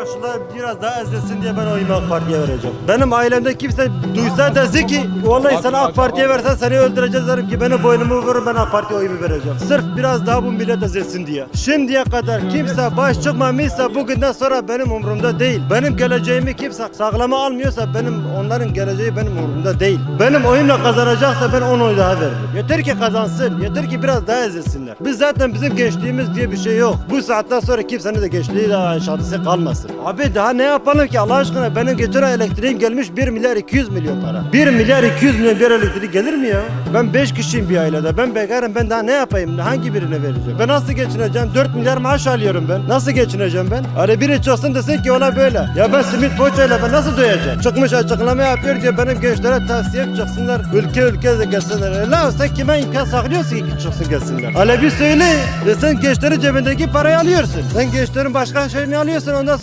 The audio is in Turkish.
yaşlılar biraz daha ezilsin diye ben oyumu AK Parti'ye vereceğim. Benim ailemde kimse duysa desin ki vallahi sen AK Parti'ye versen seni öldüreceğiz derim ki benim boynumu vurur ben AK Parti'ye oyumu vereceğim. Sırf biraz daha bu millet ezilsin diye. Şimdiye kadar kimse baş çıkmamışsa bugünden sonra benim umurumda değil. Benim geleceğimi kimse sağlama almıyorsa benim onların geleceği benim umurumda değil. Benim oyumla kazanacaksa ben 10 oy daha veririm. Yeter ki kazansın. Yeter ki biraz daha ezilsinler. Biz zaten bizim gençliğimiz diye bir şey yok. Bu saatten sonra kimsenin de gençliği daha şansı kalmasın. Abi daha ne yapalım ki Allah aşkına benim geçen elektriğim gelmiş 1 milyar 200 milyon para. 1 milyar 200 milyon bir elektrik gelir mi ya? Ben 5 kişiyim bir ailede. Ben bekarım ben daha ne yapayım? Hangi birine vereceğim? Ben nasıl geçineceğim? 4 milyar maaş alıyorum ben. Nasıl geçineceğim ben? Hani biri çıksın desin ki ona böyle. Ya ben simit poğaçayla ben nasıl doyacağım? Çıkmış açıklama yapıyor diye benim gençlere tavsiye çıksınlar. Ülke ülke de gelsinler. E lan sen kime imkan saklıyorsun ki çıksın gelsinler? Hele bir söyle. E sen gençlerin cebindeki parayı alıyorsun. Sen gençlerin başka şeyini alıyorsun ondan sonra